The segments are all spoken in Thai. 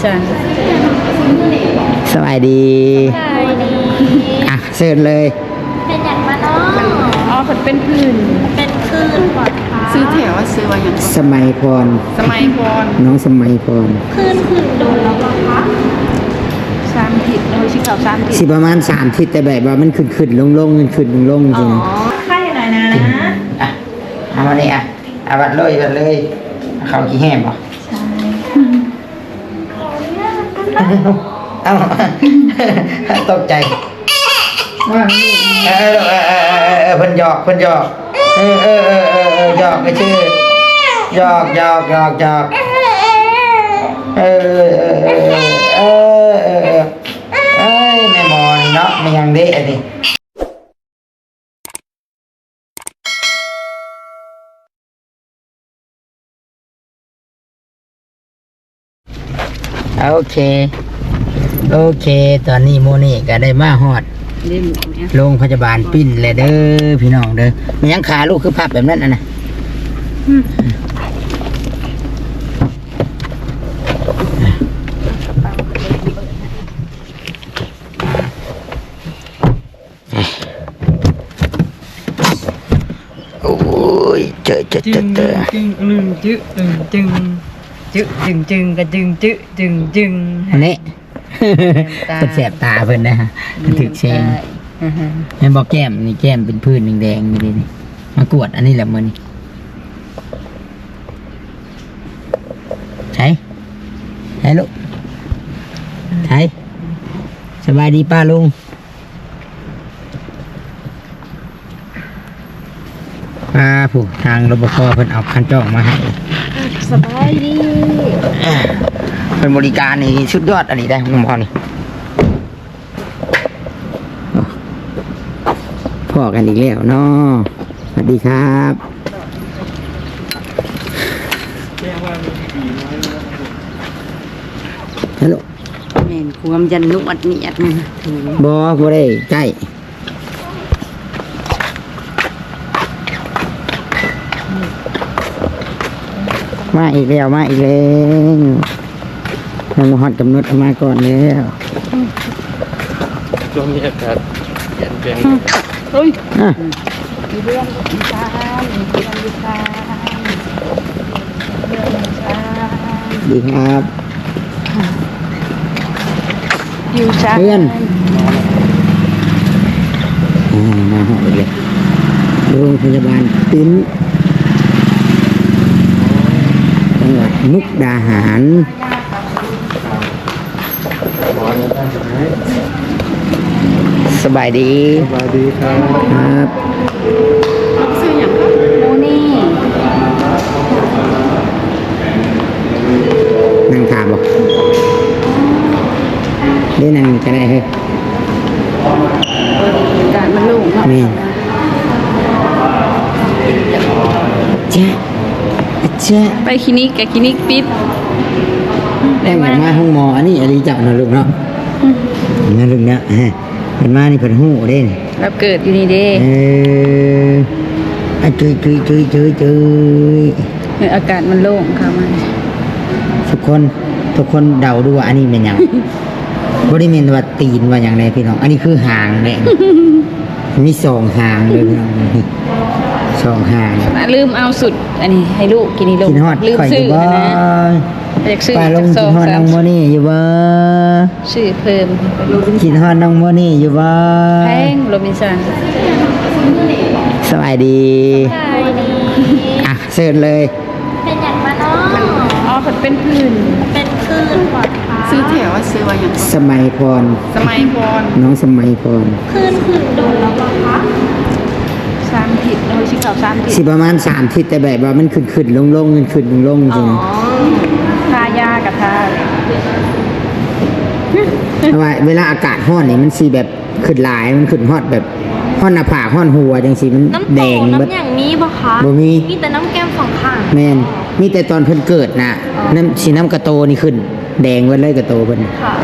มินสันสบายดีใช่ดีอะเชิญเลย เป็นอย่างมาเนาะอ๋อผลเป็นผื่นเป็นคลื่นปลอดภัยซื้อแถวว่าซื้อว่าอย่างสมัยพรสมัยพรน้องสมัยพรคลื่นขึ้นโดนแล้วเหรอคะสามผิดโอ้ยชื่อเก่าสามผิดสิประมาณสามทิศแต่แบบว่ามันขึ้นขึ้นลงลงขึ้นขึ้นลงลงจริงไข่หน่อยนะอะเอามานี่อะเอาบัดเลยบัดเลยเอาเขาขี้แห้งป่ะ เอ้าตกใจเออเออเออเออเออเออเพิ่นหยอกเพิ่นหยอกเออเออเออเออเออหยอกก็ชื่อหยอกหยอกหยอกหยอกเออเออเออเออเออเออเออเอ้ยแม่หมอนี่เนาะมันยังเด้อันนี้ โอเค โอเค ตอนนี้โมนี่ก็ได้มาฮอดเล่มเนี่ยโรงพยาบาลปิ้นเลยเด้อพี่น้องเด้อมันยังขาลูกคือภาพแบบนั้นอะนะโอ้ยเจอเจอเจอเจอ จึงลึงจึจึงจึง จึจึงจึงกระจึงจึจึงจึงอันนี้เป็นแสบตาเพิ่นนะฮะมันถึกเชงเห็นบอกแก้มนี่แก้มเป็นพื้นแดงๆนี่นี่มากวดอันนี้แหละมันใช่ใช่ลูกใช่สบายดีป้าลุงป้าผู้ทางรปภเพิ่นเอาคันจ้องมาให้ สบายดีเป็นบริการนี่สุดยอดอันนี้ได้ของพ่อนี่พ่อกันอีกแล้วเนาะสวัสดีครับฮัลโหลแม่นความยันนุอัดนี่อัดนี่ถึงบอกว่าได้ใกล้ มาอีกแล้วมาอีกแล้วยังมาฮอดกำหนดเอามาก่อนแล้วช่วงนี้อากาศเปลี่ยนแปลงเฮ้ยอะมีเรื่องวิชามีเรื่องวิชาเรื่องวิชาดีครับอยู่ชาเพื่อนอ่ามาหออีกเลยโรงพยาบาลปิ้นจังหวัด มุกดาหาร สบายดีสวัสดีครับครับ ซื้ออย่างโมนี่นั่งถามบอกได้นั่งก็ได้เฮ้ยการมันลุ่งเน จ้าไปคลินิกกับคลินิกปิดแต่งออกมาห้องหมออันนี้อะไรจับนะลูกเนาะนั่นลูกเนาะฮะเป็นมานี่เป็นหูเด่นรับเกิดอยู่นี่เด้เอออะจุยจุยจุยจุยจุยเอออากาศมันโล่งค่ะมันทุกคนทุกคนเดาดูว่าอันนี้เป็นหยังบริเวณว่าตีนว่าอย่างไรพี่น้อง อันนี้คือหางเนี่ยมีสองหางเลยพี่น้องนี่ สองหางอะลืมเอาสุด อันนี้ให้ลูกกินนี่ลูกกินฮอดลืมข่อยอซื้ยู่อบ่นะอยากซื้อปลาลงจากกินฮอดสน้อองงสามโมนี่อยู่บ่ซื้อเพิ่มกินฮอดน้องโมนี่อยู่บ่แพงโรบินสันสบายดีใช่ดีอะเชิญเลย เป็นอย่างมาเนาะอ๋อผลเป็นผื่นเป็นคลื่นปลอดภัยซื้อแถวว่าซื้อว่าอย่างสมัยพรสมัยพรน้องสมัยพรคลื่นขึ้นโดนแล้วเหรอคะ สามผิดโอ้ยชื่อเก่าสามผิดสิประมาณสามทิศแต่แบบว่ามันขึ้นขึ้นลงลงขึ้นขึ้นลงลงจริงทายากับทาเลยเพราะว่าเวลาอากาศร้อนนี่มันสีแบบขึ้นหลายมันขึ้นฮอดแบบฮอดหน้าผากฮอดหัวจังสีมันน้ำแดโตงเบิด น้ำอย่างนี้ปะคะบ่มี มีแต่น้ำแก้มสองข้าง แม่นมีแต่ตอนเพิ่นเกิดน่ะน้ำสีน้ำกระโตนี่ขึ้น แดงเบิดเลยกระโตเพิ่นค่ะ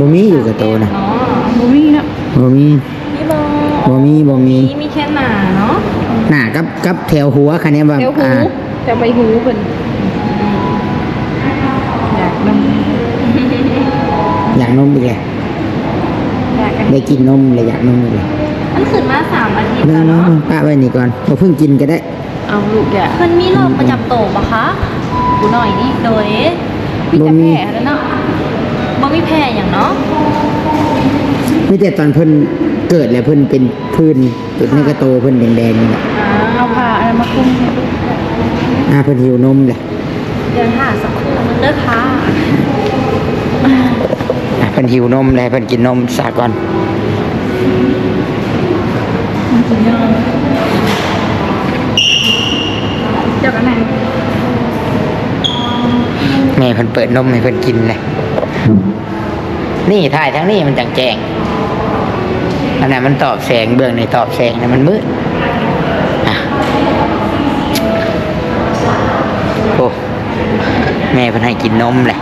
บ่มีอยู่กระโตนะบูมี่เนาะ บ่มีนี่บอบ่มีบ่มีนี่มีแค่หนาเนาะหน้ากับกับแถวหัวคันนี้ว่าแถวหูอ่าแถวใบหูเพิ่นนมอยากนมอีกเลยอยากกันได้กินนมเลยอยากนมอีกเลยมันขึ้นมาสามอาทิตย์เมื่อแล้วน้องเนาะป้าไว้นี่ก่อนเราเพิ่งกินก็ได้ เอาลูกอย่ามันมีโรคประจำตัวปะคะดูหน่อยนี่โดยมีแต่แผลแล้วเนาะบ่มีแผลอย่างเนาะ ไม่แต่ตอนเพิ่นเกิดแล้วเพิ่นเป็นพื้นจุดในกระโตเพิ่นแดงๆนี่แหละเอาผ้าอะไรมาคลุมให้ลูกอ่าเพิ่นหิวนมเลยเดินหาสักครู่นึงเด้อค่ะอะเพิ่นหิวนมเลยเพิ่นกินนมสาก่อนเดี๋ยวกันไหนแม่เพิ่นเปิดนมให้เพิ่นกินเลยนี่ถ่ายทั้งนี้มันจังแจ้ง อันนั้นมันตอบแสงเบื้องในตอบแสงนะมันมืดโอ้แม่พิ่นให้กินนมแหละ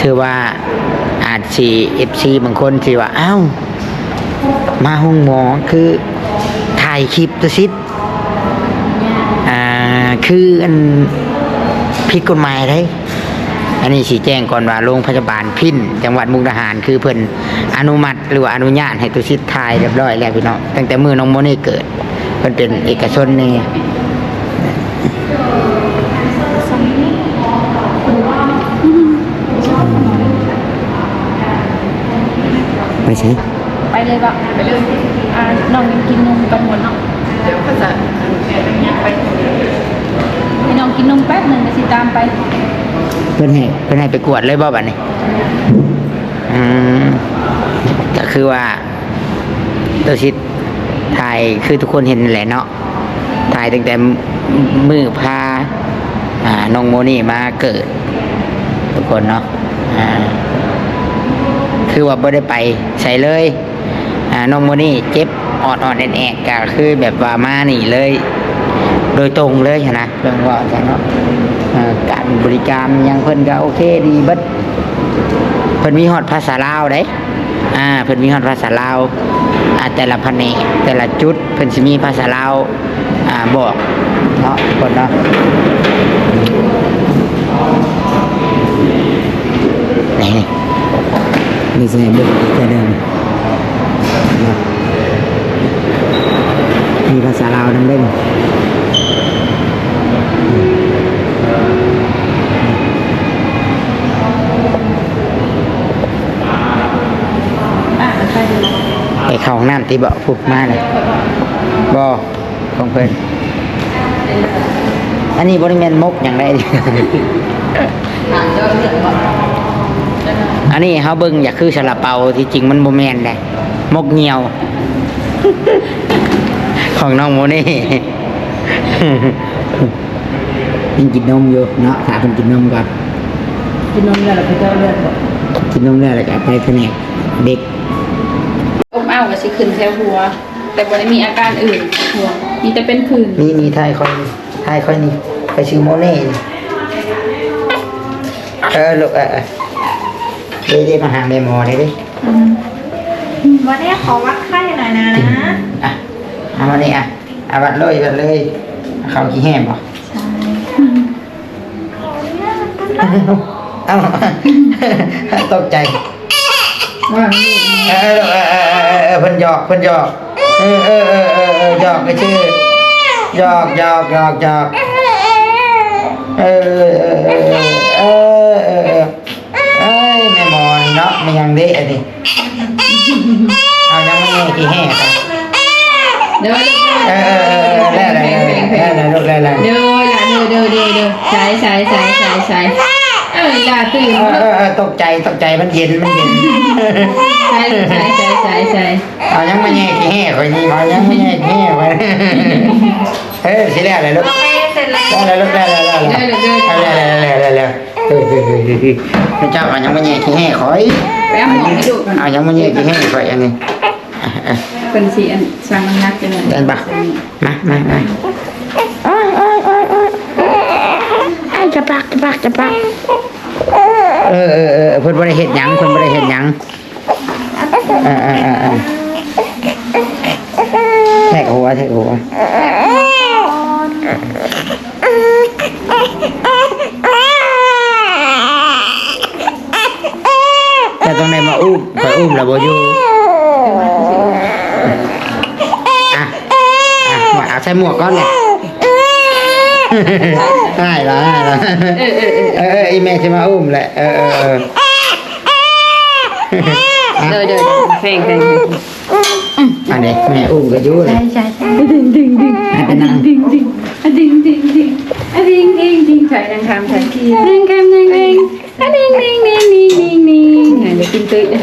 ถือว่าอาจสีเอฟซีบางคนสิว่าอ้าวมาห้องหมอคือถ่ายคลิปตัวซิดอ่าคืออันผิดกฎหมายเลย อันนี้สีแจ้งก่อนว่าโรงพยาบาลพินจังหวัดมุกดาหารคือเพิ่นอนุมัติหรือว่าอนุญาตให้ตุชิตทายเรียบร้อยแล้วพี่น้องตั้งแต่มือน้องโมนี่เกิดเพิ่นเป็นเอกชนนี่ไม่ใช่ไปเลยบะไปเลยอ่าน้องยังกินนมกันหมดเนาะเดี๋ยวเขาจะเนี่ยไปให้น้องกินนมแป๊บหนึ่งเดี๋ยวสิตามไป เพิ่นให้เพิ่นให้ไปกวดเลยบ่บัดนี้อืมก็คือว่าตุชิตทายคือทุกคนเห็นแหละเนาะถ่ายตั้งแต่มือพาอ่าน้องโมนี่มาเกิด ทุกคนเนาะอ่าคือว่าไม่ได้ไปใส่เลยอ่าน้องโมนี่เจ็บออดออดแอนแอนก็คือแบบว่ามานี่เลย โดยตรงเลยนะเรื่องว่าจังเนาะ การบริการยังเพิ่นก็โอเคดีเบิดเพิ่นมีฮอดภาษาลาวเด้อ่าเพิ่นมีฮอดภาษาลาวอ่าแต่ละแผนกแต่ละจุดเพิ่นสิมีภาษาลาวอ่าบอกเนาะคนเนาะนี่นี่ใช่เบิดแต่เดิมเนาะมีภาษาลาวนำเล่น อะไปดู ไปเข้าห้องน้ำ ตีเบาะพุกมาเลยบอของเพิ่นอันนี้บริเวณมกอย่างไรอันนี้เขาเบิ่งอยากคือซาลาเปาที่จริงมันโมแมนเลยมกเงียว ของน้องโมนี่ยังกินนมอยู่เนาะถามคนกินนมก่อนกินนมแล้วเราไปเจ้าเลือดบ่กินนมแล้วแล้วก็ไปแผนกเด็ก อมอ้าวก็สิขึ้นแถวหัว แต่บ่ได้มีอาการอื่นหัวมีแต่เป็นผื่นนี่นี่ไทยค่อยไทยค่อยนี่ไปชื่อโมเน่นี่เออลูกเออเออเดี๋ยวเดี๋ยวมาหาแม่หมอเลยดิวันนี้ขอวัดไข้หน่อยนะอะเอามานี่อะเอาวัดเลยวัดเลยเอาเขาขี้แห้งป่ะเอ้าตกใจ ว่าลูกเออลูกเออเออเออเออเออเพิ่นหยอกเพิ่นหยอกเออเออเออเออเออหยอกก็ชื่อหยอกหยอกหยอกหยอกเออเออเออเออเออเออเอ้ยแม่หมอนี่เนาะมันยังเด็กอะดิเอายังไม่แง่กี่แห่ไปเด้อเออเออเออเออแล้วอะไรแล้วอะไรลูกแล้วอะไรเด้อล่ะเด้อเด้อเด้อเด้ อใส่ใส่ใส่ใส่ใส่เอ้ยล่ะตื่นเออเออเออตกใจตกใจมันเย็นมันเย็นใส่ใส่ใส่ใส่ใส่เอายังไม่แง่กี่แห่ไปนี่เอายังไม่แง่กี่แห่ไปเฮ้ยสิแล้วอะไรลูกเสร็จแล้วได้แล้วได้แล้วได้แล้วได้แล้วได้แล้วได้แล้วเฮ้ยเฮ้ยเฮ้ยเฮ้ยพระเจ้าเอายังไม่แย่ขี้แห่ข่อยไปเอาหมอนให้ดูก่อนเอายังไม่แย่ขี้แห่ข่อยอันนี้เป็นสิอันสั่งน้ำหนักจังเลยเดินปะมามามาจะปักจะปักจะปัก เออเออเออเพิ่นบริด้เฮ็ดยังเพิ่นบริด้เฮ็ดยังเออเออเออแทกหัวแทกหัวแต่ตรงไหนมาอุ้มไปอุ้มแล้วบอยู่อะอะมาเอาใส่หมวกก่อนเนี่ย ได้แล้วได้แล้วเออเออเออเอออีแม่จะมาอุ้มแหละเออเออเอออะเดินเดินเพลงเพลงอันนี้แม่อุ้มก็อยู่เลยใช่ใช่ดึงดึงดึงให้ไปนั่งดึงดึงอะดึงดึงดึงอะดึงดึงดึงใส่นางคำใส่นางคำนางดึงอะดึงดึงดึงดึงดึงดึงอะเดี๋ยวกินตื้อเลย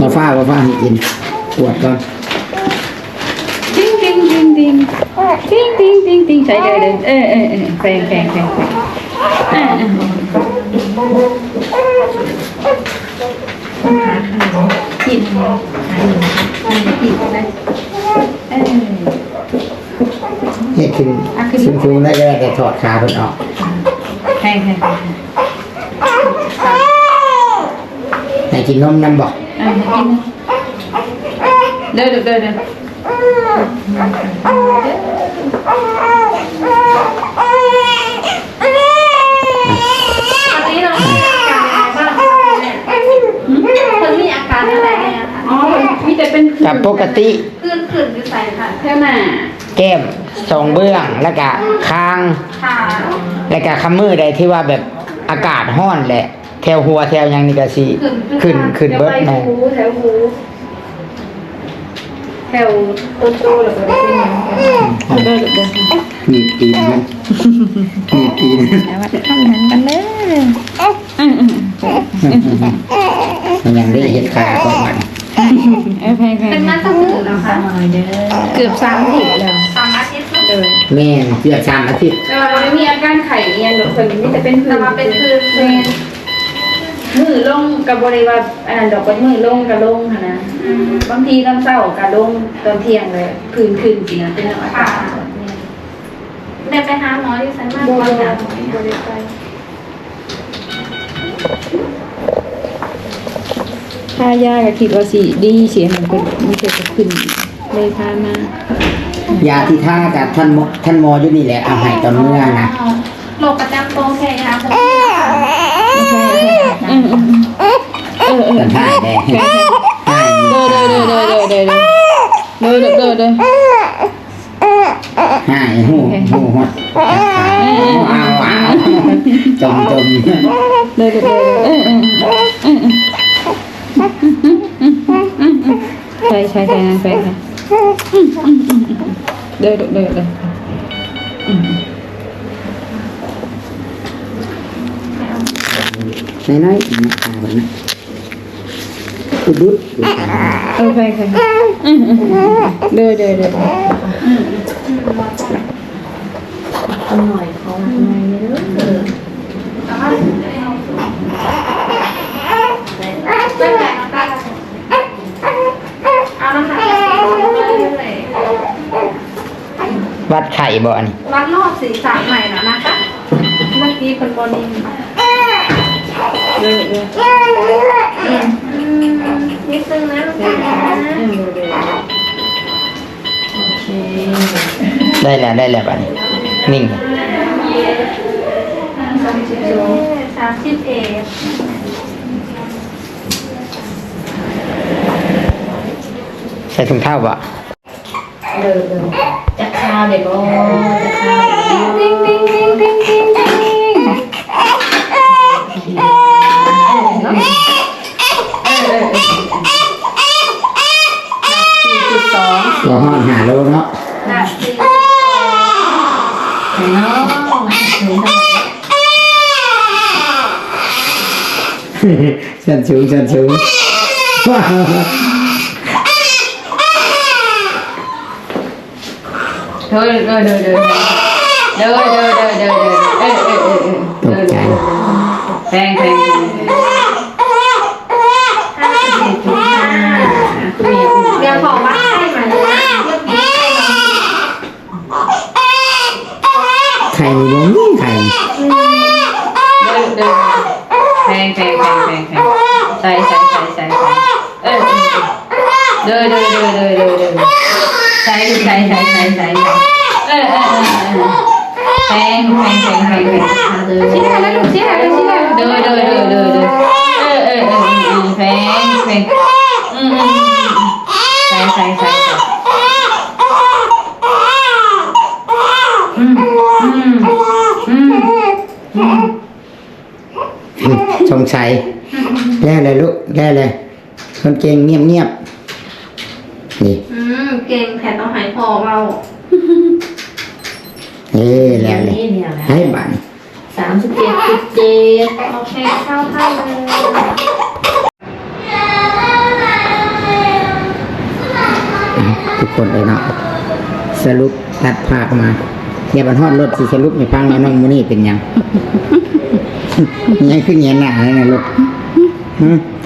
มาฟ้ามาฟ้าให้กินปวดก่อน ติ้งติ้งติ้งติ้งใช้เลยเออเออเออแปลงแปลงแปลงอ่าอ่าจิตจิตนะเออนี่คือซึมซึมได้ก็จะถอดขาเพิ่นออกแข็งแไหนกินนมน้ำบอกเดี๋ยวเดินเดิน ตอนนี้เรามีอาการอะไรบ้างคะคนมีอาการอะไรเนี่ยค่ะอ๋อมีแต่เป็นกับปกติคลื่นคลื่นอยู่ใส่ค่ะแค่หน้าแก้มสองเบื้องแล้วก็คาง ขาแล้วก็คำมือใดที่ว่าแบบอากาศห้อนแหละ แถวหัวแถวหยังนี่ก็สิขึ้นขึ้นเบิดแถแน่วหูแถวหูแถวต้นโตหรือเปล่าเป็นเด้อเด้อมีตีนมันมีตีนแล้วว่าทำหันกันเด้อมันยังได้เห็นขาก่อนมันเออแพงแพงเป็นมาตั้งแต่แล้วค่ะเกือบสามอาทิตย์แล้วสามอาทิตย์เลยแม่นเกือบสามอาทิตย์แต่ว่าไม่มีอาการไข้เอียนหรอกคนนี้แต่เป็นผื่แต่นว่าเป็นคลื่นคแมลื่นน มือลงกับบริวารอันนั้นดอกเป็นมือลงกับลงค่ะนะบางทีตอนเช้ากับลงตอนเที่ยงเลยพื้นขึ้นจริงนะเป็นอากาศได้ไปหาหมอที่ไซมากบกว่าริหาวารหมอเนี่ยบริวารถ้ายาก็คิดว่าสิดีเสียมันเป็นมันจะขึ้นเลยพามายาที่ท่ากับท่านหมอท่านหมออยู่นี่แหละเอาให้ตอนเมื่อนะโรคประจำตัวแค่ยาผมไม่ใช่ อืมอืมเออเออกันท่าแดงท่าเด้อเด้อเด้อเด้อเด้อเด้อเด้อเด้อเด้อเด้อให้หูหูหดเอาเอาจมจมเด้อเด้อเด้อเออเออเออใช่ใช่ใช่ใช่ใช่เด้อเด้อเด้อ Senai ini kawan. Kudut. Okay, okay. Đưa, đưa, đưa. อน่อยเขาทำไมไม่รู้วัดไข่บ่อนวัดรอบสีสามใหม่นะนะคะ เมื่อกี้คนบอลนิง ได้แล้วได้แล้วบัดนี้ นิ่งสามสิบเอ็ดใส่ถุงเท้าบ่จะข้าวเด็กบ่จะข้าวติ๊งติ๊งติ๊งติ๊งติ๊งติ๊งสี่สองเราห้อนหาโลเนาะ หนักสี่ เนาะถึง ทำไมสันสูงสันสูงว้าวเดินเดินเดินเดินเดินเดินเดินเดินเดินเดินเออเออเออเออ ตกใจ แพงแพง เดี๋ยวขอวัดไข้ใหม่เลยนะ ไข่นี่บ่มีไข่ เดินเดินแพงแพงแพงแพงแพง ใส่ใส่ใส่ใส่ใส่เออเดินเดินเดินเดินเดินเดินใส่ใส่ใส่ใส่ใส่เออเออเออแพงแพงแพงแพงแพงเดินชี้หน้าแล้วลูกชี้หน้าแล้วชี้หน้าเดินเดินเดินเดินเดินเออเอออเออเออแพงแพงอืมอืมใส่ใส่ใส่ใส่อืมอืมอืมอืมสงสัย แล่เลยลูกแล่เลย คนเก่งเงียบเงียบๆนี่อืมเก่งแผ่นเอาหายพอเบาเฮ้แล้วเลยนี่เนี่ยแหละให้บันสามสิบเจ็ดสิบเจ็ดโอเคเข้าท่าเลยทุกคนเลยเนาะสรุปตัดภาคมาอย่าบันฮอดรถสิสรุปในฟังแล้วน้องมูนี่เป็นหยังยังขึ้นเงี้ยหน้าเลยนะลูกหืม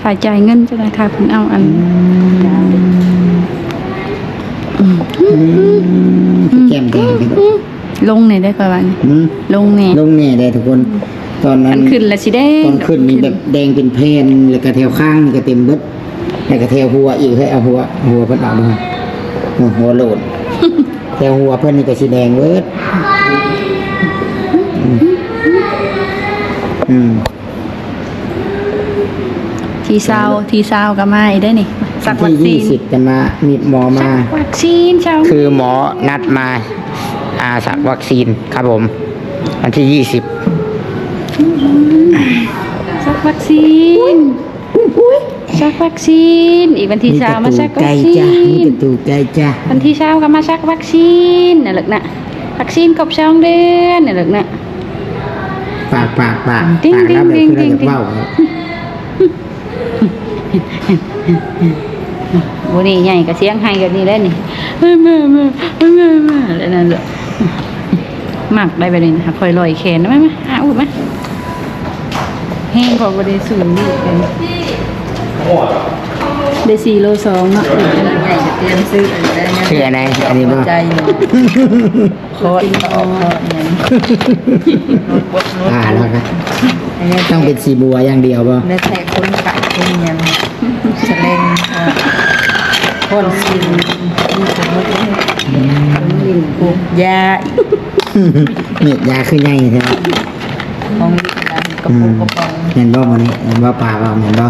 ถ่ายจ่ายเงินจะได้ค่ะเพิ่นเอาอันแก้มแดงไปลูกลงนี่ได้ก่อนวันหืมลงนี่ลงเนี่ยได้ทุกคนตอนนั้อันนขึ้นละสิได้ตอนขึ้นนี่แบบแดงเป็นเพนแล้วก็แถวข้างนี่ก็เต็มเบิดแล้วก็แถวหัวอีกให้เอาหัวหัวเพิ่นเอาด้วยหัวโหลดแถวหัวเพิ่นนี่ก็สีแดงเบิดอืม อืมทีซาวทีซาวก็มาอีกได้นี่สักวัที่คซียี่นสิบจะมามีหมอมา วัคซีนเช้าคือหมอนัดมาอาสักวัคซีนครับผม วันที่ยี่สิบสักวัคซีนสักวัคซีน อีกวันที่สามมาสักวัคซีจ้ะมีนกระตูไกลจ้ะวันที่เช้าก็มาสักวัคซีนน่ะลึกน่ะวัคซีนครบสองเดือนน่ะลึกน่ะ ปากปากปากติ๊งปากแล้วแบบติ๊งคือเราติ๊งจะเบ้า บุนี่ใหญ่ก็เสียงไห้กันนี่แล้วนี่เมื่อเมื่อเมื่อเมื่อเมื่แล้วนั่นแหละหมักได้ไปเลยนะคะคอยลอยแขนนะไหมไหมอะอุดไหมแห้งพอบริสุทธิ์นี่กันได้สี่โลสองเนาะ เตรียมซื้ออะไรนะคืออะไรอันนี้บ่ใจอยู่โคตรต่อโคตรเนี่ยอ่าแล้วครับต้องเป็นสีบัวอย่างเดียวบ่เนื้อแทะคนไก่คนยังแสลงคนสินมีสมมติลินกุกยาเม็ดยาคือใหญ่ใช่ไหมของกระปุกกระป๋องเห็นบ่มันนี้เห็นบ่ป่าบ่เห็นบ่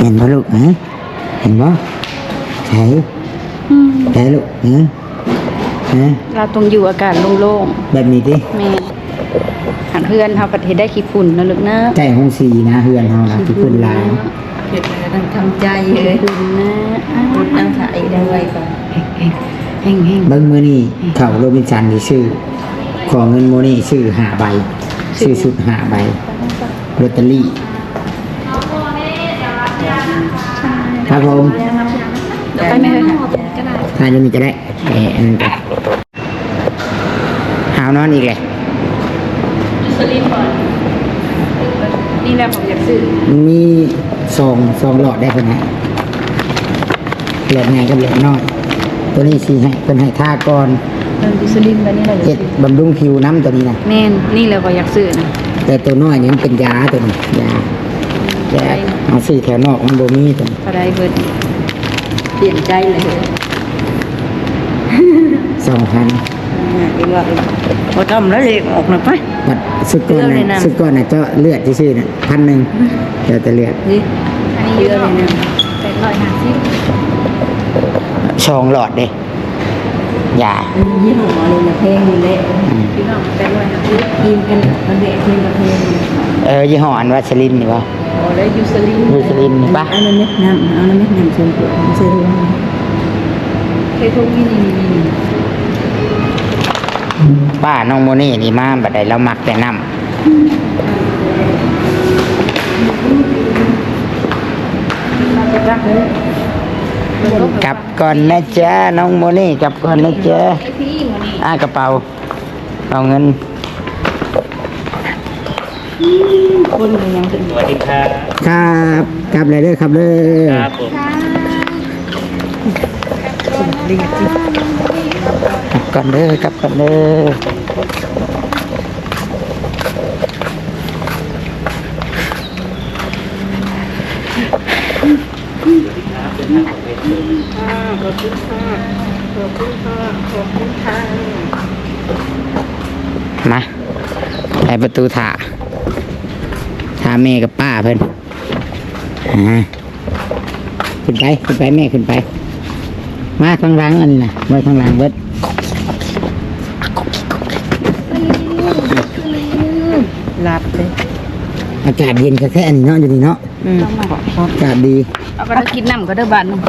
เห็นบ่ลูกฮะเห็นบ่ใช่ ใช่ลูกฮะฮะเราต้องอยู่อากาศโล่งแบบนี้ดิๆแม่หันเพื่อนเขาประเทศได้ขี้ฝุ่นนะลูกนะใจห้องสีนะเฮือนเฮานะที่คุณลายเผ็ดเลยต้องทำใจเลยฝุ่นนะอะรุดนั่งถ่ายได้ไว้ก่อนแห้งแห้งเบิ่งมื้อนี้เข้าโรบินสันที่ซื้อขอเงินโมนี่ซื้อ5ใบซื้อชุด5ใบลอตเตอรี่ครับผมเดี๋ยว ไปไหมเฮ้ยก็ได้านยังมีจะได้แหมอันนั้ก็หาวนอนอีกเลยสลิปก่อนนี่แหละผมอยากซื้อมีซองซองหลอดได้เพิ่นให้เหลือไงกับหลือน้อยตัวนี้สีให้เพิ่นให้ท่าก่อนเริ่มดิสลินแล้วนี่แหละอยาเจ็ดซื้อบำรุงผิวน้ำตัวนี้นะแม่นนี่แหละก็อยากซื้อนะแต่ตัวน้อยนี่มันเป็นยาตัวนี้ยายาเอาซื้อแถวนอกมันบ่มีตัวนี้ก็ได้เบิด ปลี่ยนใจเลยสองพันอีกว่าพอทำแล้วเลยออกหน่อยไปบัดสุดก้อนเลือดเลยน่ะนะสุดก้อนน่ะเจาะเลือดที่ซื้อน่ะพันหนึ่งเดี๋ยวแต่เลือดนี่อันนี้เยอะเลยนะแปดร้อยห้าสิบซองหลอดเด้ยายี่ห้ออะไรนะเพลงนี่แหละอืมพี่น้องแปดร้อยห้าสิบกินกันมันเด็กเพลงกับเพลงเออยี่ห้ออันวัชรินนี่ป่ะ โอ้ได้ยูสลินวัชรินนี่ป่ะเอาน้ำเม็ดน้ำเอาน้ำเม็ดน้ำชมพูไม่ใช่รู้เคยทุกนี่นี่นี่นี่ป้าน้องโมนี่นี่มาบัดใดเรามักแต่น้เราจะรักเลยำกลับก่อนนะจ๊ะน้องโมนี่กลับก่อนนะจ๊ะไอพี่หมดนี่อ่ากระเป๋าเอาเงิน คนเลยยังเป็นสวัสดีครับครับกลับเลยเด้อครับเด้อครับผมกลับก่อนเด้อกลับก่อนเด้อมาไปประตูถา ถาแม่กับป้าเพิ่นอ่าขึ้นไปขึ้นไปแม่ขึ้นไป มาข้างหลังอันนี้นะไว้ข้างหลังเบิดหลับเลยอากาศเย็นแค่อันนี้เนาะอยู่นี่เนาะอืมอากาศดีเอาก็ได้กินน้ำก็ได้บานนึง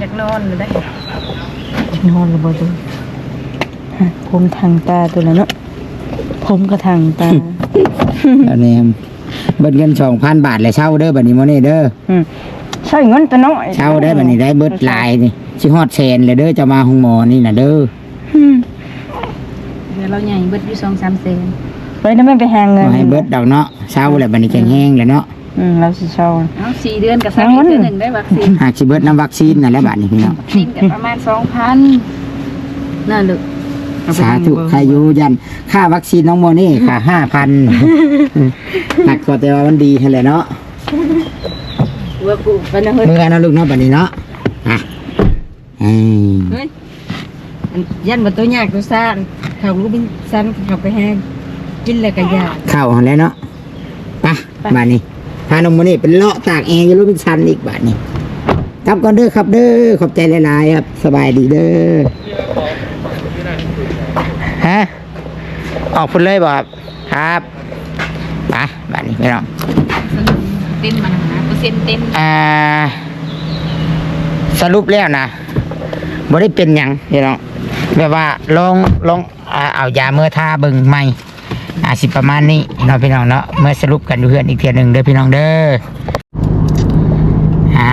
อยากนอนเลยได้นอนระเบิดผมทางตาตัวนั้นเนาะ ผมก็ทางตาอันนี้เบิดเงินสองพันบาทเลยเช่าเด้อบัดนี้โมนี่เด้ออืมใช่เงินตัวน้อยเช่าได้บัดนี้ได้เบิดหลายนี่ชิฮอดแสนเลยเด้อจะมาห้องหมอนี่นะเด้ออืมเดี๋ยวเราใหญ่เบิดอยู่สองสามเซนไปนั่นไม่ไปหาเงินเอาให้เบิดดอกเนาะเช่าแล้วบัดนี้แข็งแห้งเลยเนาะอืมเราสิเช่าเอาสี่เดือนกับสามเดือนหนึ่งได้วัคซีนหากสิเบิดน้ำวัคซีนนั่นแหละบัดนี้พี่น้องวัคซีนกับประมาณสองพันน่าลึก สาธุใครอยู่ยันค่าวัคซีนน้องโมนี่ค่ะห้าพันหนักกว่าแต่ว่ามันดีให้เลยเนาะว่ากูไปนะเฮ้ยเมื่อกันนะลูกเนาะบัดนี้เนาะอะอืมเฮ้ยยันมาตัวยากตัวซ่านเขาลูกบินซันเขาไปแห้งกินแล้วก็ยากเข้าหันแล้วเนาะไปบัดนี้พาน้องโมนี่เป็นเลาะตากแอร์อยู่รูปเป็นชันอีกบัดนี้กลับก่อนเด้อครับเด้อขอบใจหลายๆครับ สบายดีเด้อ ฮะออกพุ่นเลยบ่ครับครับไปบัดนี้ไม่ต้องเต็มมันนะเปอร์เซ็นต์เต็มอ่าสรุปแล้วนะบ่ได้เป็นหยังพี่น้องแบบว่าลองลองอ่าเอายาเมื่อทาเบิ่งใหม่อาสิประมาณนี้เนาะพี่น้องเนาะเมื่อสรุปกันอยู่เพื่อนอีกเทียหนึ่งเด้อพี่น้องเด้ออ่า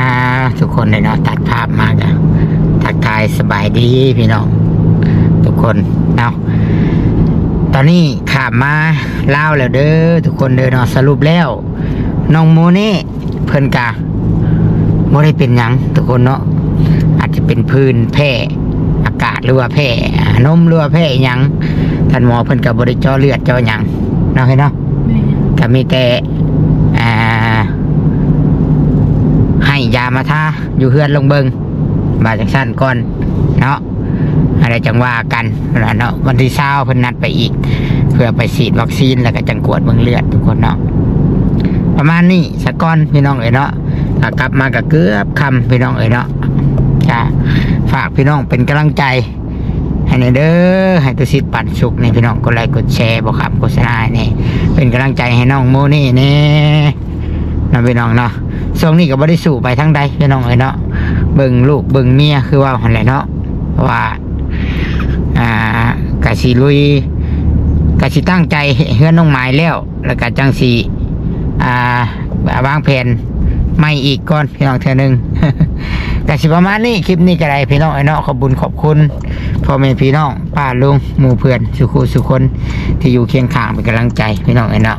ทุกคนเลยเนาะตัดภาพมากันทักทายสบายดีพี่น้องทุก คนเนาะตอนนี้ขามมาเล่าวแล้วเด้อทุกคนเด้อเนาะสรุปแล้วน้องโมเน่เพิ่นกะไม่ได้เป็นหยังทุกคนเนาะอาจจะเป็นพื้นแพ้อากาศหรือว่าแพ้อ่านมหรือว่าแพ้หยังท่านหมอเพิ่นกับบริจาเลือดเจาหยังเนาะเห็นเนาะก็มีแต่อ่าให้ยามาทาอยู่เฮือนลงเบิงบาจังสั้นก่อนเนาะ อะไรจังว่ากันแล้วเนาะวันที่เช้าเพิ่นนัดไปอีก เพื่อไปฉีดวัคซีนแล้วก็จังกวดเบิ่งเลือดทุกคนเนาะประมาณนี้สะก้อนพี่น้องเอ๋ยเนาะกลับมากับเกือบคำพี่น้องเอ๋ยเนาะจะฝากพี่น้องเป็นกำลังใจให้ในเด้อให้ตุสิทธิ์ปันสุกนี่พี่น้องกดไลค์กดแชร์บอกคำโฆษณานี่เป็นกำลังใจให้น้องโมนี่เนี่นะพี่น้องเนาะช่วงนี้ก็บ่ได้สู่ไปทั้งใดพี่น้องเอ๋ยเนาะเบิ่งลูกเบิ่งเมียคือว่าหันแหละเนาะว่า กะสิลุยกะสิตั้งใจเฮือนน้องไม้แล้ว แล้วก็จังสีอ่าวางแผนไม่อีกก่อนพี่น้องเท่านึงแต่สิประมาณนี้คลิปนี้ก็ได้พี่น้องไอ้เนาะขอบบุญขอบคุณพ่อแม่พี่น้องป้าลุงหมู่เพื่อนสุขุสุคนที่อยู่เคียงข้างเป็นกำลังใจพี่น้องไอ้เนาะ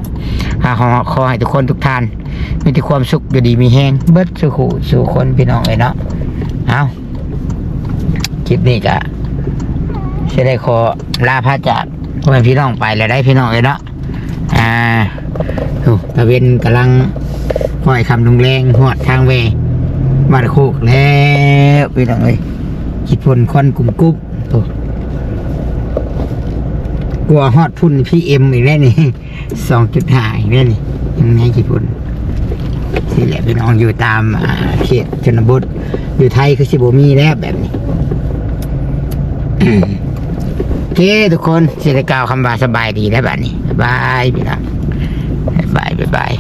หาขอขอให้ทุกคนทุกท่าน มีแต่ความสุขอยู่ดีมีแห้งเบิดสุขุสุคนพี่น้องไอ้เนาะเอาคลิปนี้ก็ จะได้ขอลาพระจากพ่อแม่พี่น้องไปแล้วได้พี่น้องไอ้เนาะอ่าโอ้ตะเวนกำลังห้อยคำนุงแรงหอดทางเวบ้านโคกแล้วพี่น้องเอ้ยคิดพลควันกลุ่มกุ๊บกลัวฮอดพุ่นพี่เอ็มอีกแล้วนี่สองจุดหายแล้วนี่ยังไงคิดพลที่แหละพี่น้องอยู่ตามเขตชนบทอยู่ไทยคือสิบมีแล้วแบบนี้ เคทุกคนเสียกล่าวคำว่าสบายดีแล้วแบบนี้บายบายพี่น้องบายบาย